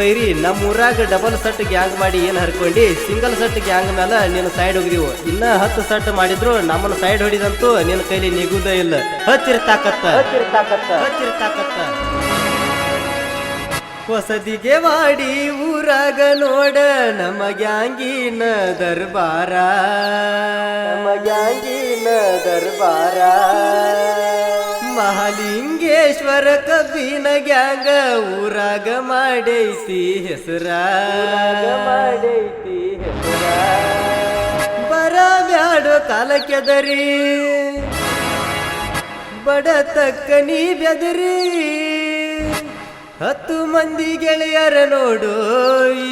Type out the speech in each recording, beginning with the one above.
ವೈರಿ ನಮ್ಮ ಊರಾಗ ಡಬಲ್ ಸೆಟ್ ಗ್ಯಾಂಗ್ ಮಾಡಿ ಏನ್ ಹರ್ಕೊಂಡು ಸಿಂಗಲ್ ಸೆಟ್ ಗ್ಯಾಂಗ್ ಮೇಲೆ ನೀನು ಸೈಡ್ ಹೋಗಿದೀವು. ಇನ್ನ ಹತ್ತು ಸೆಟ್ ಮಾಡಿದ್ರು ನಮ್ಮನ್ನು ಸೈಡ್ ಹೊಡಿದಂತೂ ನಿನ್ನ ಕೈಲಿ ನಿಗುದೇ ಇಲ್ಲ. ಹತ್ತಿರ ತಾಕತ್ತ ಹತ್ತಿರ ತಾಕತ್ತ ಹತ್ತಿರ ತಾಕತ್ತ ಹೊಸದಿಗೆ ಮಾಡಿ ಊರಾಗ ನೋಡ ನಮ್ಮ ಗ್ಯಾಂಗಿನ ದರ್ಬಾರ. ನಮ್ಮ ಗ್ಯಾಂಗಿನ ದರ್ಬಾರ. ಮಹಾಲಿಂಗೇಶ್ವರ ಕಬ್ಬಿನ ಗ್ಯಾಂಗ ಊರಾಗ ಮಾಡೈತಿ ಹೆಸರ. ಮಾಡೈತಿ ಹೆಸರ. ಬರ ಬ್ಯಾಡೋ ಕಾಲ ಕೆದರಿ. ಬಡ ತಕ್ಕ ನೀ ಬೆದರಿ. ಹತ್ತು ಮಂದಿ ಗೆಳೆಯರ ನೋಡು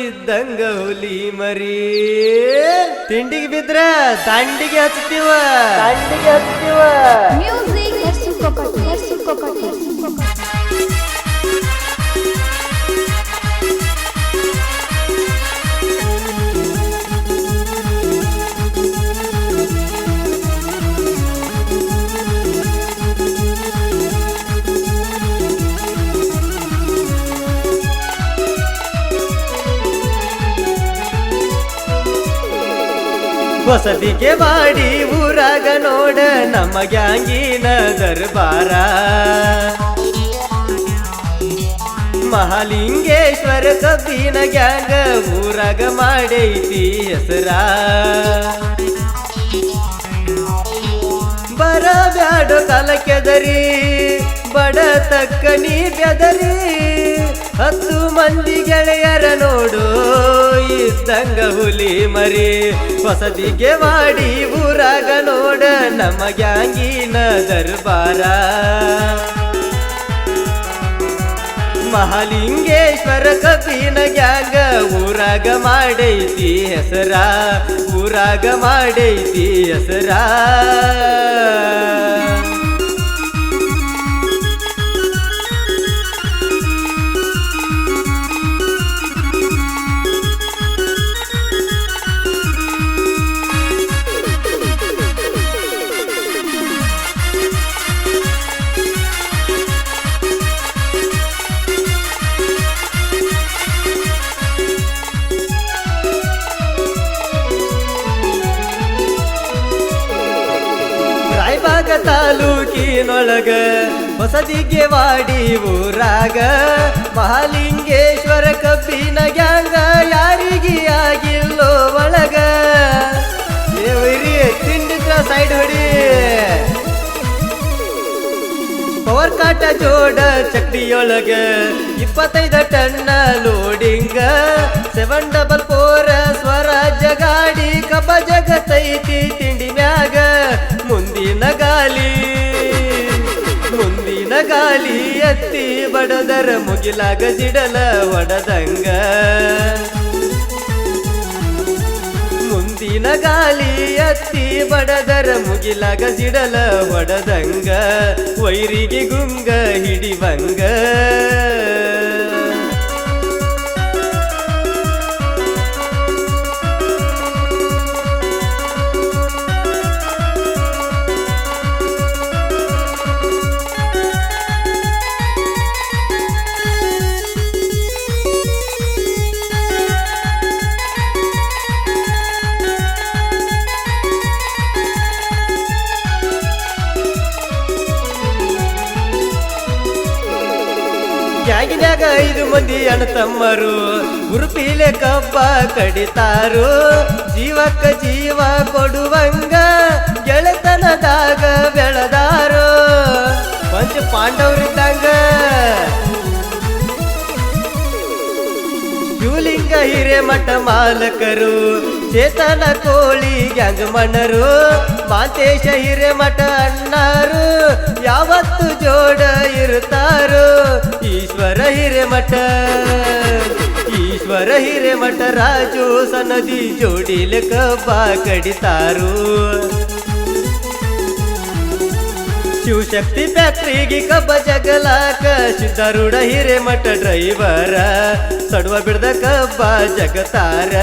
ಇದ್ದಂಗ ಹುಲಿ ಮರಿ. ತಿಂಡಿಗೆ ಬಿದ್ರ ದಂಡಿಗೆ ಹಚ್ತೀವ. ದಂಡಿಗೆ ಹಚ್ತೀವ. Coca-Cola, Coca-Cola. ಹೊಸದಿಗೆ ಮಾಡಿ ಊರಾಗ ನೋಡ ನಮ್ಮ ಗ್ಯಾಂಗಿನ ದರ್ಬಾರ. ಮಹಾಲಿಂಗೇಶ್ವರ ಕಬ್ಬಿನ ಗ್ಯಾಂಗ ಊರಾಗ ಮಾಡೈತಿ ಹೆಸರ. ಬರ ಬ್ಯಾಡೋ ಕಾಲ ಕೆದರಿ ಬಡ ತಕ್ಕ ನೀ ಬೆದರಿ. ಹತ್ತು ಮಂದಿ ಗೆಳೆಯರ ನೋಡು ಇದ್ದಂಗ ಹುಲಿ ಮರಿ, ಹೊಸದಿಗೆ ಮಾಡಿ ಊರಾಗ ನೋಡ ನಮ್ಮ ಗ್ಯಾಂಗಿನ ದರ್ಬಾರ. ಮಹಾಲಿಂಗೇಶ್ವರ ಕಪಿನ ಗ್ಯಾಂಗ ಊರಾಗ ಮಾಡೈತಿ ಹೆಸರ, ಊರಾಗ ಮಾಡೈತಿ ಹೆಸರ. ತಾಲೂಕಿನೊಳಗ ಹೊಸದಿಗೆ ವಾಡಿ ಊರಾಗ ಮಹಾಲಿಂಗೇಶ್ವರ ಕಬ್ಬಿನ ಗ್ಯಾಂಗ ಯಾರಿಗಿ ಆಗಿಲ್ಲೋ ಒಳಗ. ತಿಂಡಿದ್ರ ಸೈಡ್ ಹೊಡಿ. ಪವರ್ ಕಾಟ ಜೋಡ ಚಕ್ಡಿಯೊಳಗ ಇಪ್ಪತ್ತೈದ ಟನ್ನ ಲೋಡಿಂಗ ಸೆವೆನ್ ಡಬಲ್ ಫೋರ್ ಸ್ವರಾಜ್ಯ ಗಾಡಿ ಕಬ್ಬ ಜಗತೈತಿ ಬಡದರ ಮುಗಿಲಾಗ ಜಿಡಲ ಒಡದಂಗ. ಮುಂದಿನ ಗಾಲಿ ಎತ್ತಿ ಬಡದರ ಮುಗಿಲಾಗ ಜಿಡಲ ಒಡದಂಗ. ವೈರಿಗೆ ಗುಂಗ ಹಿಡಿವಂಗ. ಐದು ಮಂದಿ ಅಣ್ಣ ತಮ್ಮರು ಉರುಪಿಲೆ ಕಪ್ಪ ಕಡಿತಾರು. ಜೀವಕ್ಕ ಜೀವ ಕೊಡುವಂಗ ಗೆಳೆತನದಾಗ ಬೆಳೆದಾರು. ಪಂಚ ಪಾಂಡವರಿದ್ದಂಗ ಶಿವಲಿಂಗ ಹಿರೇಮಠ ಮಾಲಕರು ಚೇತನ ಕೋಳಿ ಗ್ಯಾಂಗ್ ಮಣ್ಣರು, ಮಾಂತೇಶ ಹಿರೇಮಠ ಅಣ್ಣಾರು, ಯಾವತ್ತು ಜೋಡ ಇರುತ್ತಾರು, ಈಶ್ವರ ಹಿರೇಮಠ. ಈಶ್ವರ ಹಿರೇಮಠ ರಾಜು ಸನದಿ ಜೋಡಿಲೆ ಕಬ್ಬ ಕಡಿತಾರು ಶಿವಶಕ್ತಿ ಫ್ಯಾಕ್ಟ್ರಿಗೆ ಕಬ್ಬ ಜಗಲಾಕ ಸಿದ್ಧಾರೂಢ ಹಿರೇಮಠ ಡ್ರೈವರ, ಸಡುವ ಬಿಡ್ದ ಕಬ್ಬ ಜಗತಾರ.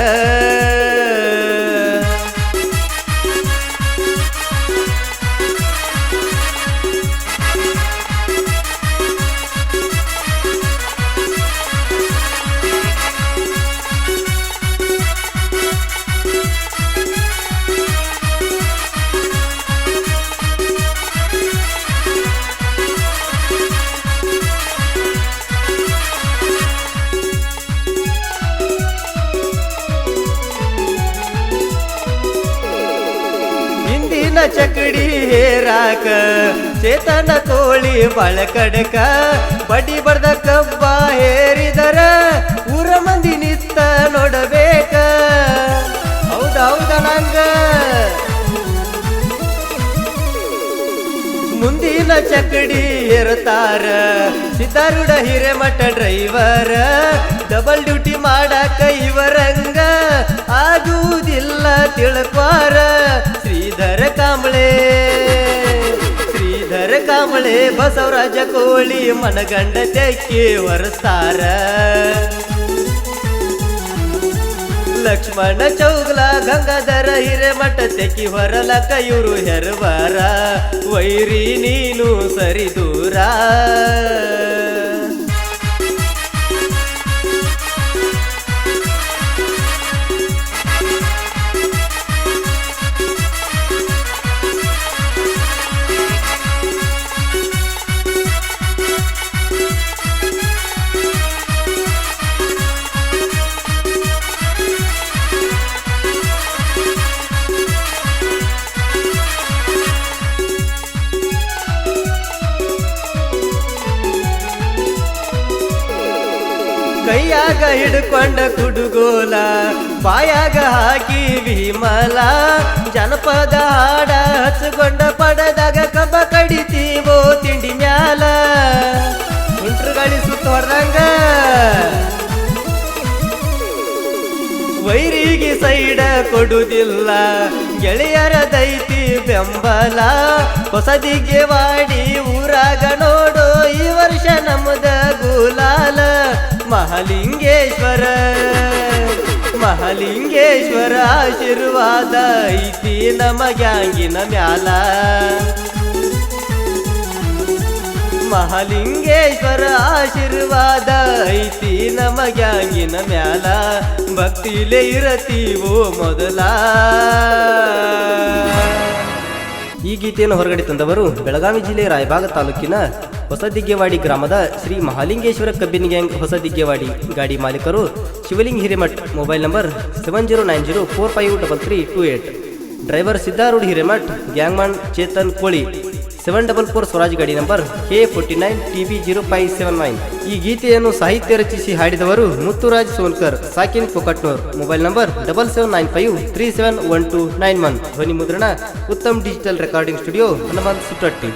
ಇರಾಕ ಚೇತನ ಕೋಳಿ ಬಳಕಡಕ ಬಡ್ಡಿ ಬಡ್ದ ಕಬ್ಬ ಹೇರಿದರ, ಊರ ಮಂದಿ ನಿತ್ತ ನೋಡಬೇಕ. ಹೌದ ಹೌದ ನಂಗ? ಮುಂದಿನ ಚಕಡಿ ಇರ್ತಾರ Siddharudha Hiremath driver double duty ಮಾಡಾಕ ಇವರಂಗ ಆಗುವುದಿಲ್ಲ ತಿಳ್ಕೋರ. ಶ್ರೀಧರ ಕಾಂಬಳೆ ಶ್ರೀಧರ ಕಾಂಬಳೆ ಬಸವರಾಜ ಕೋಳಿ ಮನಗಂಡ ತೆಕ್ಕಿ ಒರೆಸ್ತಾರ. ಲಕ್ಷ್ಮಣ ಚೌಗ್ಲ ಗಂಗಾಧರ ಹಿರೇಮಠ ತೆಕ್ಕಿ ಹೊರಲ ಕೈಯೂರು ಹೆರವಾರ. ವೈರಿ ನೀನು ಸರಿ ದೂರ. ಕೈಯಾಗ ಹಿಡ್ಕೊಂಡ ಕುಡುಗೋಲ, ಬಾಯಾಗ ಹಾಕಿ ವಿಮಲ. ಜನಪದ ಹಾಡ ಹಚ್ಕೊಂಡ ಪಡದಾಗ ಕಬ್ಬ ಕಡಿತೀವೋ ತಿಂಡಿ ಮ್ಯಾಲ. ಸುತ್ತ ಹೊಡ್ದಂಗ ವೈರಿಗೆ ಸೈಡ ಕೊಡುವುದಿಲ್ಲ ಗೆಳೆಯರ ದೈತಿ ಬೆಂಬಲ. ಹೊಸದಿಗೆ ವಾಡಿ ಊರಾಗ ಮಹಾಲಿಂಗೇಶ್ವರ ಮಹಾಲಿಂಗೇಶ್ವರ ಆಶೀರ್ವಾದ ಐತಿ ನಮಗ್ಯಾಂಗಿನ ಮ್ಯಾಲ. ಮಹಾಲಿಂಗೇಶ್ವರ ಆಶೀರ್ವಾದ ಐತಿ ನಮಗ್ಯಾಂಗಿನ ಮ್ಯಾಲ. ಭಕ್ತಿಲೇ ಇರತೀವೋ ಮೊದಲ. ಈ ಗೀತೆಯನ್ನು ಹೊರಗಡೆ ತಂದವರು ಬೆಳಗಾವಿ ಜಿಲ್ಲೆ ರಾಯಬಾಗ ತಾಲೂಕಿನ ಹೊಸದಿಗ್ಗೆವಾಡಿ ಗ್ರಾಮದ ಶ್ರೀ ಮಹಾಲಿಂಗೇಶ್ವರ ಕಬ್ಬಿನ ಗ್ಯಾಂಗ್ ಹೊಸದಿಗ್ಗೆವಾಡಿ ಗಾಡಿ ಮಾಲೀಕರು Shivaling Hiremath. Mobile number seven zero nine zero four five double three two eight. Driver Siddharudha Hiremath, gangman Chetan Koli. Seven double four Swaraj ಗಾಡಿ number K forty nine T B zero five seven nine. ಈ ಗೀತೆಯನ್ನು ಸಾಹಿತ್ಯ ರಚಿಸಿ ಹಾಡಿದವರು Muthuraj Sonkar, ಸಾಕಿನ್ Kokatnur mobile number double seven nine five three seven one two nine one. ಧ್ವನಿ ಮುದ್ರಣ Uttam digital recording studio Hanumanth Suttatti